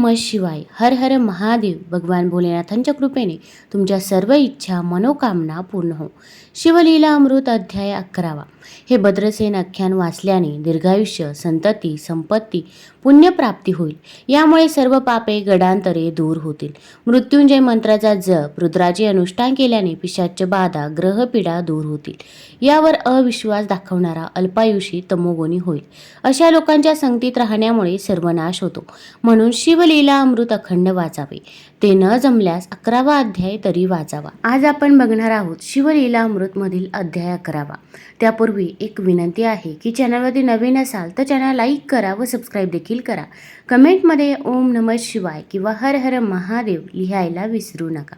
नमः शिवाय. हर हर महादेव भगवान भोलेनाथांच्या कृपेने तुमच्या सर्व इच्छा मनोकामना पूर्ण हो. शिवलीला अमृत अध्याय अकरावा. हे भद्रसेन आख्यान वाचल्याने दीर्घायुष्य संतती संपत्ती पुण्यप्राप्ती होईल. यामुळे सर्व पापे गडांतरे दूर होतील. मृत्युंजय मंत्राचा जप रुद्राचे अनुष्ठान केल्याने पिशाच्य बाधा ग्रहपीडा दूर होतील. यावर अविश्वास दाखवणारा अल्पायुषी तमोगुणी होईल. अशा लोकांच्या संगतीत राहण्यामुळे सर्वनाश होतो. म्हणून शिवलीला अमृत अखंड वाचावे. ते न जमल्यास अकरावा अध्याय तरी वाचावा. आज आपण बघणार आहोत शिवलीला अमृत मधील अध्याय अकरावा. त्यापूर्वी एक विनंती आहे की चॅनलवरती नवीन असाल तर चॅनल लाईक करा व सबस्क्राईब देखील करा. कमेंटमध्ये ओम नमः शिवाय किंवा हर हर महादेव लिहायला विसरू नका.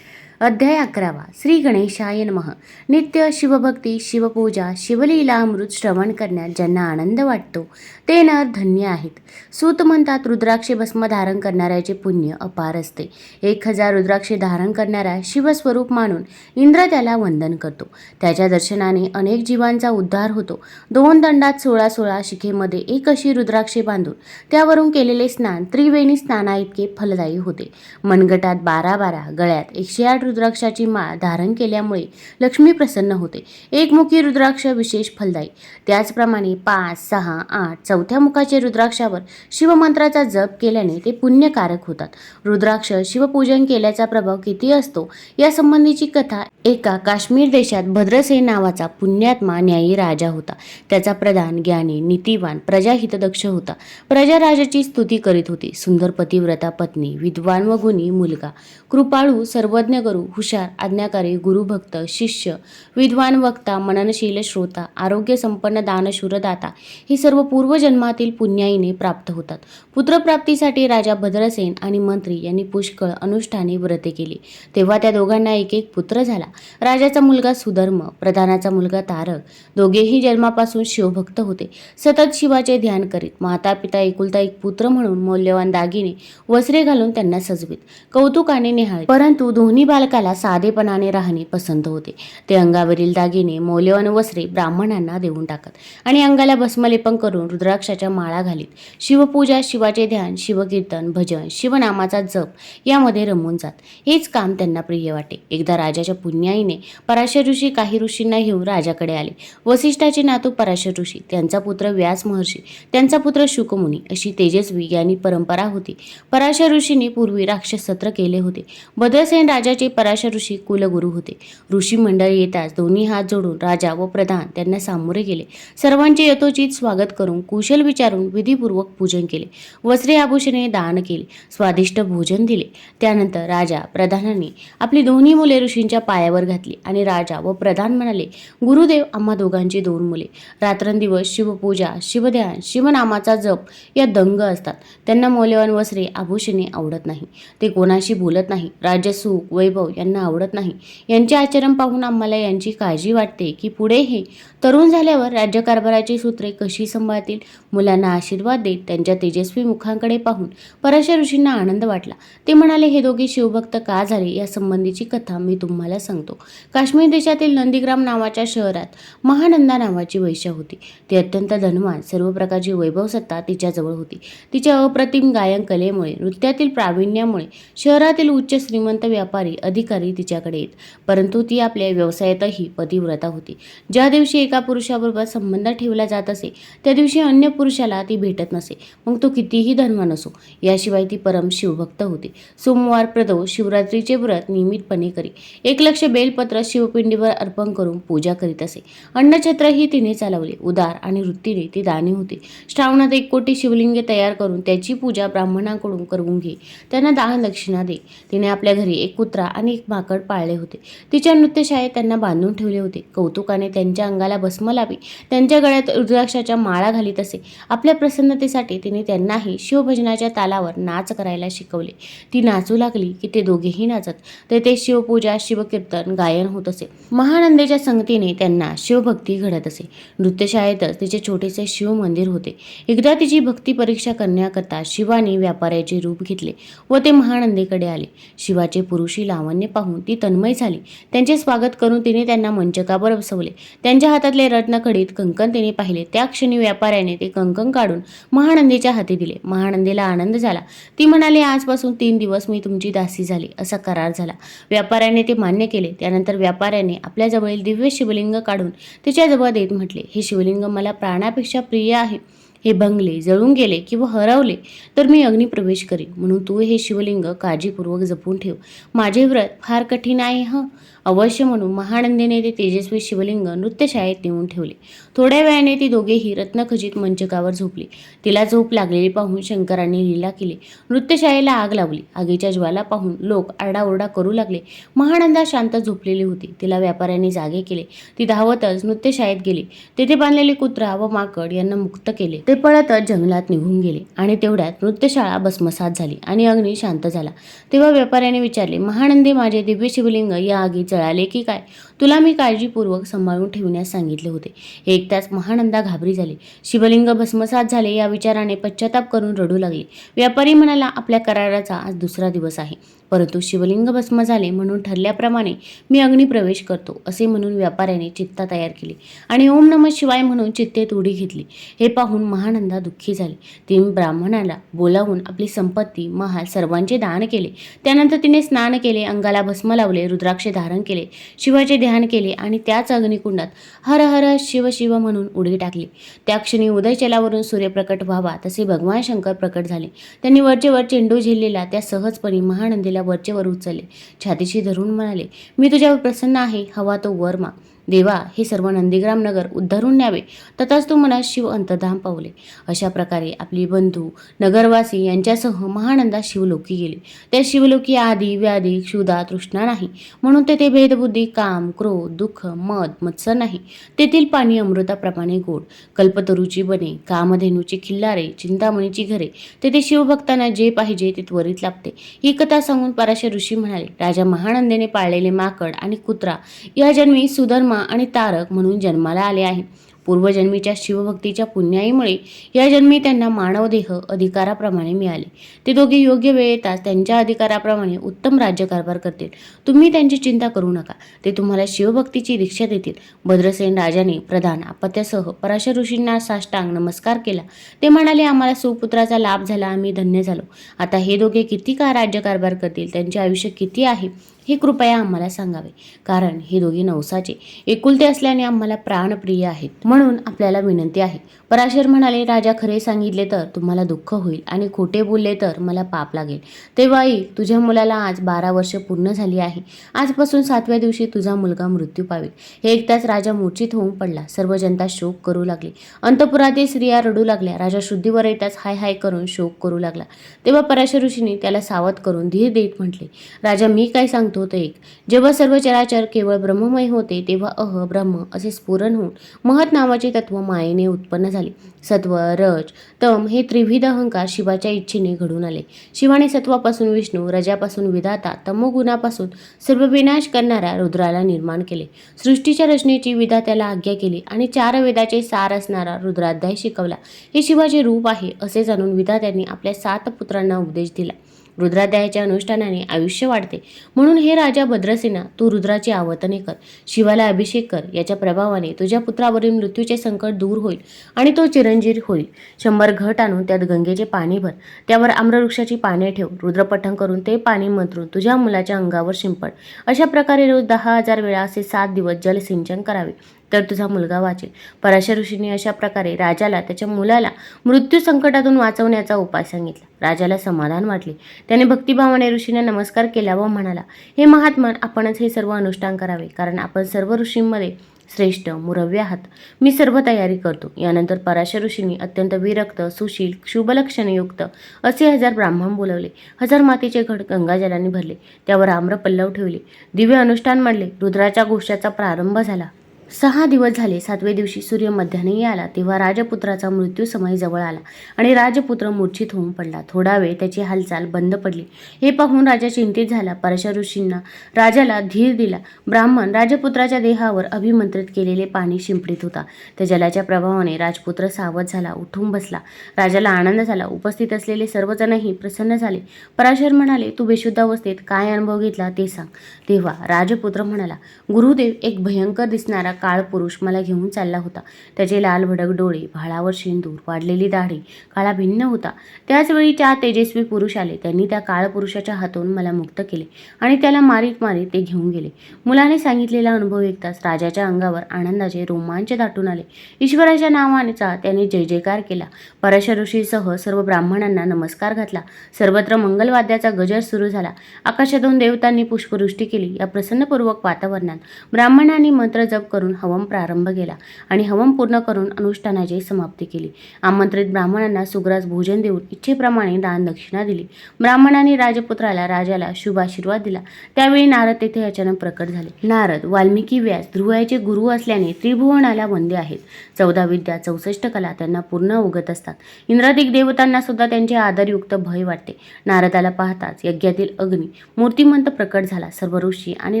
अध्याय अकरावा. श्री गणेशाय नमः. नित्य शिवभक्ती शिवपूजा शिवलीला अमृत श्रवण करण्यात ज्यांना आनंद वाटतो ते नर धन्य आहेत. सूत म्हणतात रुद्राक्षे भस्म धारण करणाऱ्याचे पुण्य अपार असते. एक हजार रुद्राक्षे धारण करणारा शिवस्वरूप मानून इंद्र त्याला वंदन करतो. त्याच्या दर्शनाने अनेक जीवांचा उद्धार होतो. दोन दंडात सोळा सोळा शिखेमध्ये एक अशी रुद्राक्षे बांधून त्यावरून केलेले स्नान त्रिवेणी स्नाना इतके फलदायी होते. मनगटात बारा बारा गळ्यात एकशे आठ रुद्राक्षाची माळ धारण केल्यामुळे लक्ष्मी प्रसन्न होते. एकमुखी रुद्राक्ष विशेष फलदायी. त्याचप्रमाणे पाच सहा आठ चौथ्या मुखाचे रुद्राक्षावर शिवमंत्राचा जप केल्याने ते पुण्यकारक होतात. रुद्राक्ष शिवपूजन केल्याचा प्रभाव किती असतो? या संबंधीची कथा एका काश्मीर देशात भद्रसेन नावाचा पुण्यात्मा न्यायी राजा होता. त्याचा प्रधान ज्ञानी नीतिवान प्रजाहितदक्ष होता. प्रजा राजाची स्तुती करीत होती. सुंदर पतिव्रता पत्नी विद्वान व गुणी मुलगा. कृपाळू सर्वज्ञ गुरु हुशार आज्ञाकारी गुरुभक्त शिष्य विद्वान वक्ता मननशील श्रोता आरोग्य संपन्न दानशूर दाता ही सर्व पूर्वजन्मातील पुण्याईने प्राप्त होतात. पुत्रप्राप्तीसाठी राजा भद्रसेन आणि मंत्री यांनी पुष्कळ अनुष्ठाने व्रते केली. तेव्हा त्या दोघांना एक एक पुत्र झाला. राजाचा मुलगा सुधर्म प्रधानाचा मुलगा तारक दोघेही जन्मापासून शिवभक्त होते. सतत शिवाचे ध्यान करीत माता पिता एकुलता एक पुत्र म्हणून मौल्यवान दागिने वस्त्रे घालून त्यांना सजवीत. कौतुकाने निहाळीत परंतु दोन्ही बालकाला साधेपणाने राहणे पसंत होते. ते अंगावरील दागिने मौल्यवान वस्त्रे ब्राह्मणांना देऊन टाकत आणि अंगाला भस्मलेपन करून रुद्राक्षाच्या माळा घालीत. शिवपूजा शिवाचे ध्यान शिवकीर्तन भजन शिवनामाचा जप यामध्ये रमून जात. हेच काम त्यांना प्रिय वाटे. एकदा राजाच्या पुण्याईने पराशर ऋषी काही ऋषींना घेऊन राजाकडे आले. वसिष्ठाचे नातू पराशर ऋषी त्यांचा पुत्र व्यास महर्षी त्यांचा पुत्र शुकमुनी अशी तेजस्वी यांनी परंपरा होती. पराशर ऋषींनी पूर्वी राक्षस सत्र केले होते. भद्रसेन राजाचे पराशर ऋषी कुलगुरू होते. ऋषी मंडळी येताच दोन्ही हात जोडून राजा व प्रधान त्यांना सामोरे गेले. सर्वांचे यथोचित स्वागत करून कुशल विचारून विधीपूर्वक पूजन केले. वस्त्रे आभूषणे दान केले. स्वादिष्ट भोजन दिले. त्यानंतर राजा प्रधानांनी आपली दोन्ही मुले ऋषींच्या पायावर घातली आणि राजा व प्रधान म्हणाले गुरुदेव आम्हा दोघांची दोन मुले. रात्रंदिवस शिवपूजा शिवध्यान शिवनामाचा जप या दंग असतात. त्यांना मौल्यवान वस्त्रे आभूषणे आवडत नाही. ते कोणाशी बोलत नाही. राज्य सुख वैभव यांना आवडत नाही. यांचे आचरण पाहून आम्हाला यांची काळजी वाटते की पुढे हे तरुण झाल्यावर राज्यकारभाराची सूत्रे कशी सांभाळतील? मुलांना आशीर्वाद देत त्यांच्या तेजस्वी मुखांकडे पाहून पराशर ऋषींना आनंद वाटला. ते म्हणाले हे दोघे शिवभक्त का झाले? या संबंधीची कथा मी तुम्हाला सांगतो. काश्मीर देशातील नंदीग्राम नावाच्या शहरात महानंदा नावाची वैश्य होती. ती अत्यंत धनवान सर्व प्रकारची वैभव सत्ता तिच्याजवळ होती. तिच्या अप्रतिम गायन कलेमुळे नृत्यातील प्रावीण्यामुळे शहरातील उच्च श्रीमंत व्यापारी अधिकारी तिच्याकडे येत परंतु ती आपल्या व्यवसायातही पतिव्रता होती. ज्या दिवशी एका पुरुषाबरोबर संबंध ठेवला जात असे त्या दिवशी अन्य पुरुषाला ती भेटत नसे. मग तो कितीही धनवान असो याशिवाय ती परम शिवभक्त होती. सोमवार प्रदो शिवरात्रीचे व्रत नियमितपणे करी. एक लक्ष बेलपत्र शिवपिंडीवर अर्पण करून पूजा करीत असे. अन्नछत्रही तिने चालवले. उदार आणि वृत्तीने ती दानी होती. श्रावणात एक कोटी शिवलिंगे तयार करून त्याची पूजा ब्राह्मणांकडून करून घे. त्यांना दान दक्षिणा दे. तिने आपल्या घरी एक कुत्रा आणि एक माकड पाळले होते. तिच्या नृत्यशाळेत त्यांना बांधून ठेवले होते. कौतुकाने त्यांच्या अंगाला भस्म लावी त्यांच्या गळ्यात रुद्राक्षाच्या माळा घालीत असे. आपल्या प्रसन्नतेसाठी तिने त्यांनाही शिवभजनाच्या तालावर नाच करायला शिकवले. ती नाचू लागली की ते दोघेही नाचत तेथे शिवपूजा शिवकीर्तन गायन होत असे. महानंदेच्या संगतीने त्यांना शिवभक्ती घडत असे. नृत्यशाळेतच तिचे छोटेसे शिव मंदिर होते. एकदा तिची भक्ती परीक्षा करण्याकरता शिवाने व्यापाऱ्याचे रूप घेतले व ते महानंदेकडे आले. शिवाचे पुरुषी लावण सामान्य पाहून ती तन्मय झाली. त्यांचे स्वागत करून तिने त्यांना मंचकावर बसवले. त्यांच्या हातातले रत्नखडीत कंकण तिने पाहिले. त्या क्षणी व्यापाऱ्याने ते कंकण काढून महानंदीच्या हाती दिले. महानंदीला आनंद झाला. ती म्हणाली आजपासून तीन दिवस मी तुमची दासी झाली. असा करार झाला. व्यापाऱ्याने ते मान्य केले. त्यानंतर व्यापाऱ्याने आपल्याजवळील दिव्य शिवलिंग काढून तिच्याजवळ देत म्हटले हे शिवलिंग मला प्राणापेक्षा प्रिय आहे. हे बंगले जळून गेले किंवा हरवले तर मी अग्निप्रवेश करीन. म्हणून तू हे शिवलिंग काळजीपूर्वक जपून ठेव. माझे व्रत फार कठीण आहे हं? अवश्य म्हणून महानंदीने ते तेजस्वी शिवलिंग नृत्यशाळेत नेऊन ठेवले. थोड्या वेळाने ती दोघेही रत्नखचित मंचकावर झोपली. तिला झोप लागलेली पाहून शंकरांनी लीला केली. नृत्यशाळेला आग लावली आगीच्या ज्वाला पाहून लोक आरडाओरडा करू लागले. महानंदा शांत झोपलेली होती. तिला व्यापाऱ्यांनी जागे केले. ती धावतच नृत्यशाळेत गेली. तेथे बांधलेले कुत्रा व माकड यांना मुक्त केले. ते पळतच जंगलात निघून गेले आणि तेवढ्यात नृत्यशाळा भस्मसात झाली आणि अग्नी शांत झाला. तेव्हा व्यापाऱ्याने विचारले महानंदी माझे दिव्य शिवलिंग या आगीत जळाले की काय? तुला मी काळजीपूर्वक सांभाळून ठेवण्यास सांगितले होते. एकदाच महानंदा घाबरी झाली. शिवलिंग भस्मसात झाले या विचाराने पश्चाताप करून रडू लागले. व्यापारी म्हणाला आपल्या कराराचा आज दुसरा दिवस आहे. परंतु शिवलिंग भस्म झाले म्हणून ठरल्याप्रमाणे मी अग्निप्रवेश करतो असे म्हणून व्यापाऱ्याने चित्ता तयार केली आणि ओम नम शिवाय म्हणून चित्तेत उडी घेतली. हे पाहून महानंदा दुःखी झाली. तिने ब्राह्मणाला बोलावून आपली संपत्ती महाल सर्वांचे दान केले. त्यानंतर तिने स्नान केले अंगाला भस्म लावले रुद्राक्ष धारण केले. शिवाचे ध्यान केले आणि त्याच अग्निकुंडात हर हर शिव शिव म्हणून उडी टाकली. त्या क्षणी उदयचलावरून सूर्य प्रकट व्हावा तसे भगवान शंकर प्रकट झाले. त्यांनी वरचेवर चेंडू झेललेला त्या सहजपणे महानंदीला वरचेवर उचलले. छातीशी धरून म्हणाले मी तुझ्यावर प्रसन्न आहे. हवा तो वर माग. देवा हे सर्व नंदीग्राम नगर उद्धारून न्यावे. तथाच तू मनात शिव अंतधाम पावले. अशा प्रकारे आपली बंधू नगरवासी यांच्यासह महानंदा शिवलोकी गेले. त्या शिवलोकी आधी व्याधी क्षुधा तृष्णा नाही. म्हणून तेथे भेदबुद्धी काम क्रोध दुःख मद मत्सर नाही. तेथील पाणी अमृताप्रमाणे गोड. कल्पतरूची बने कामधेनूची खिल्लारे चिंतामणीची घरे. तेथे शिवभक्तांना जे पाहिजे ते त्वरित लाभते. ही कथा सांगून पाराशे ऋषी म्हणाले राजा महानंदेने पाळलेले माकड आणि कुत्रा या जन्मी सुधर्मा आणि तारक म्हणून जन्माला आले आहे. पूर्वजन्मीच्या शिवभक्तीच्या पुण्याईमुळे या जन्मी त्यांना मानवदेह अधिकाराप्रमाणे मिळाले. ते दोघे योग्य वेळ येताच त्यांच्या अधिकाराप्रमाणे उत्तम राज्यकारभार करतील. तुम्ही त्यांची चिंता करू नका. ते तुम्हाला शिवभक्तीची दीक्षा देतील. भद्रसेन राजाने प्रधान आपत्यासह पराशर ऋषींना साष्टांग नमस्कार केला. ते म्हणाले आम्हाला सुपुत्राचा लाभ झाला. आम्ही धन्य झालो. आता हे दोघे किती का राज्यकारभार करतील? त्यांचे आयुष्य किती आहे? हे कृपया आम्हाला सांगावे. कारण हे दोघे नवसाचे एकुलते असल्याने आम्हाला प्राणप्रिय आहेत. म्हणून आपल्याला विनंती आहे. पराशर म्हणाले राजा खरे सांगितले तर तुम्हाला दुःख होईल आणि खोटे बोलले तर मला पाप लागेल. तेव्हा आई तुझ्या मुलाला आज बारा वर्ष पूर्ण झाली आहे. आजपासून सातव्या दिवशी तुझा मुलगा मृत्यू पावेल. हे एकदाच राजा मूर्छित होऊन पडला. सर्व जनता शोक करू लागली. अंतपुरातील स्त्रिया रडू लागल्या. राजा शुद्धीवर येताच हाय हाय करून शोक करू लागला. तेव्हा पराशर ऋषीने त्याला सावध करून धीर देत म्हटले राजा मी काय सांगतो? ते एक जेव्हा सर्व चराचर केवळ ब्रह्ममय होते तेव्हा अह ब्रह्म असे स्फुरण होऊन महत नावाचे तत्व मायेने उत्पन्न झाले. सत्व रज तम हे त्रिविध अहंकार शिवाच्या इच्छेने घडून आले. शिवाने सत्वापासून विष्णू रजापासून विधाता तमोगुणापासून सर्व विनाश करणाऱ्या रुद्राला निर्माण केले. सृष्टीच्या रचनेची विधात्याला आज्ञा केली आणि चार वेदाचे सार असणारा रुद्राध्याय शिकवला. हे शिवाचे रूप आहे असे जाणून विधात्यांनी आपल्या सात पुत्रांना उपदेश दिला. रुद्राध्यायाच्या अनुष्ठानाने आयुष्य वाढते. म्हणून हे राजा भद्रसेना तू रुद्राची आवतने कर. शिवाला अभिषेक कर. याच्या प्रभावाने तुझ्या पुत्रावरील मृत्यूचे संकट दूर होईल आणि तो चिरंजीर होईल. शंभर घट आणून त्यात गंगेचे पाणी भर. त्यावर आम्रवृक्षाची पाने ठेव. रुद्रपठण करून ते पाणी मंत्रून तुझ्या मुलाच्या अंगावर शिंपड. अशा प्रकारे रोज दहा हजार वेळा असे सात दिवस जलसिंचन करावे. तर तुझा मुलगा वाचेल. पराशर ऋषींनी अशा प्रकारे राजाला त्याच्या मुलाला मृत्यू संकटातून वाचवण्याचा उपाय सांगितला. राजाला समाधान वाटले. त्याने भक्तिभावाने ऋषींना नमस्कार केला व म्हणाला हे महात्मन आपणच हे सर्व अनुष्ठान करावे कारण आपण सर्व ऋषींमध्ये श्रेष्ठ मुरव्य आहात. मी सर्व तयारी करतो. यानंतर पराशर ऋषींनी अत्यंत विरक्त सुशील शुभलक्षणयुक्त असे हजार ब्राह्मण बोलवले. हजार मातीचे घट गंगाजलाने भरले. त्यावर आम्र पल्लव ठेवले. दिव्य अनुष्ठान मांडले. रुद्राच्या गोष्टाचा प्रारंभ झाला. सहा दिवस झाले सातव्या दिवशी सूर्य मध्यान्ही आला तेव्हा राजपुत्राचा मृत्यू समय जवळ आला आणि राजपुत्र मूर्छित होऊन पडला. थोडा वेळ त्याची हालचाल बंद पडली. हे पाहून राजा चिंतित झाला. परशा ऋषींना राजाला धीर दिला. ब्राह्मण राजपुत्राच्या देहावर अभिमंत्रित केलेले पाणी शिंपडीत होता. त्या जलाच्या प्रभावाने राजपुत्र सावध झाला उठून बसला. राजाला आनंद झाला. उपस्थित असलेले सर्वजणही प्रसन्न झाले. पराशर म्हणाले तू बेशुद्ध अवस्थेत काय अनुभव घेतला ते सांग. तेव्हा राजपुत्र म्हणाला गुरुदेव एक भयंकर दिसणारा काळ पुरुष मला घेऊन चालला होता. त्याचे लाल भडक डोळे भाळावर शेंदूर वाढलेली दाढी काळा भिन्न होता. त्याचवेळी चार तेजस्वी पुरुष आले. त्यांनी त्या काळ पुरुषाच्या हातून मला मुक्त केले आणि त्याला मारीत मारीत ते घेऊन गेले. मुलाने सांगितलेला अनुभव ऐकताच राजाच्या अंगावर आनंदाचे रोमांच दाटून आले. ईश्वराच्या नावानेचा त्याने जय जयकार केला. परश ऋषीसह सर्व ब्राह्मणांना नमस्कार घातला. सर्वत्र मंगलवाद्याचा गजर सुरू झाला. आकाशातून देवतांनी पुष्पवृष्टी केली. या प्रसन्नपूर्वक वातावरणात ब्राह्मणांनी मंत्र जप करून हवम प्रारंभ केला आणि हवम पूर्ण करून अनुष्ठानाची समाप्ती केली. आमंत्रित ब्राह्मणांना सुग्रास भोजन देऊन इच्छेप्रमाणे दान दक्षिणा दिली. ब्राह्मणांनी राजपुत्राला राजाला शुभाशीर्वाद दिला. त्यावेळी नारद तेथे अचानक प्रकट झाले. नारद वाल्मिकी व्यास ध्रुवाचे गुरु असल्याने त्रिभुवनाला वंदे आहेत. चौदा विद्या चौसष्ट कला त्यांना पूर्ण अवगत असतात. इंद्रादिक देवतांना सुद्धा त्यांचे आदरयुक्त भय वाटते. नारदाला पाहताच यज्ञातील अग्नी मूर्तिमंत प्रकट झाला. सर्व ऋषी आणि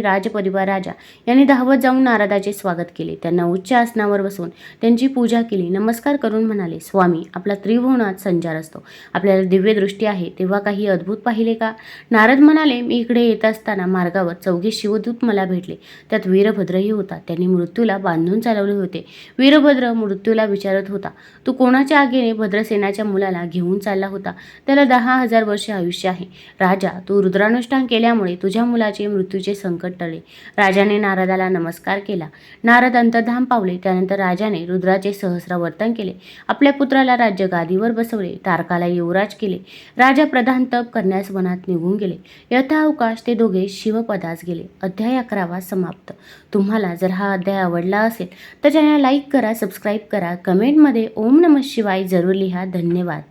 राजपरिवार राजा यांनी धावत जाऊन नारदाचे स्वागत स्वागत केले. त्यांना उच्च आसनावर बसवून त्यांची पूजा केली. नमस्कार करून म्हणाले स्वामी आपला त्रिभुवनात संचार असतो. आपल्याला दिव्यदृष्टी आहे तेव्हा काही अद्भुत पाहिले का? नारद म्हणाले मी इकडे येत असताना मार्गावर चौघे शिवदूत मला भेटले. त्यात वीरभद्रही होता. त्यांनी मृत्यूला बांधून चालवले होते. वीरभद्र मृत्यूला विचारत होता. तू कोणाच्या आगेने भद्रसेनाच्या मुलाला घेऊन चालला होता? त्याला दहा हजार वर्षे आयुष्य आहे. राजा तू रुद्रानुष्ठान केल्यामुळे तुझ्या मुलाचे मृत्यूचे संकट टळले. राजाने नारदाला नमस्कार केला. नारद अंतर्धाम पावले. त्यानंतर राजाने रुद्राचे सहस्रावर्तन केले. आपल्या पुत्राला राज्य गादीवर बसवले. तारकाला युवराज केले. राजा प्रधान तप करण्यास वनात निघून गेले. यथावकाश ते दोघे शिवपदास गेले. अध्याय अकरावा समाप्त. तुम्हाला जर हा अध्याय आवडला असेल तर चॅनल लाईक करा सबस्क्राईब करा. कमेंटमध्ये ओम नम शिवाय जरूर लिहा. धन्यवाद.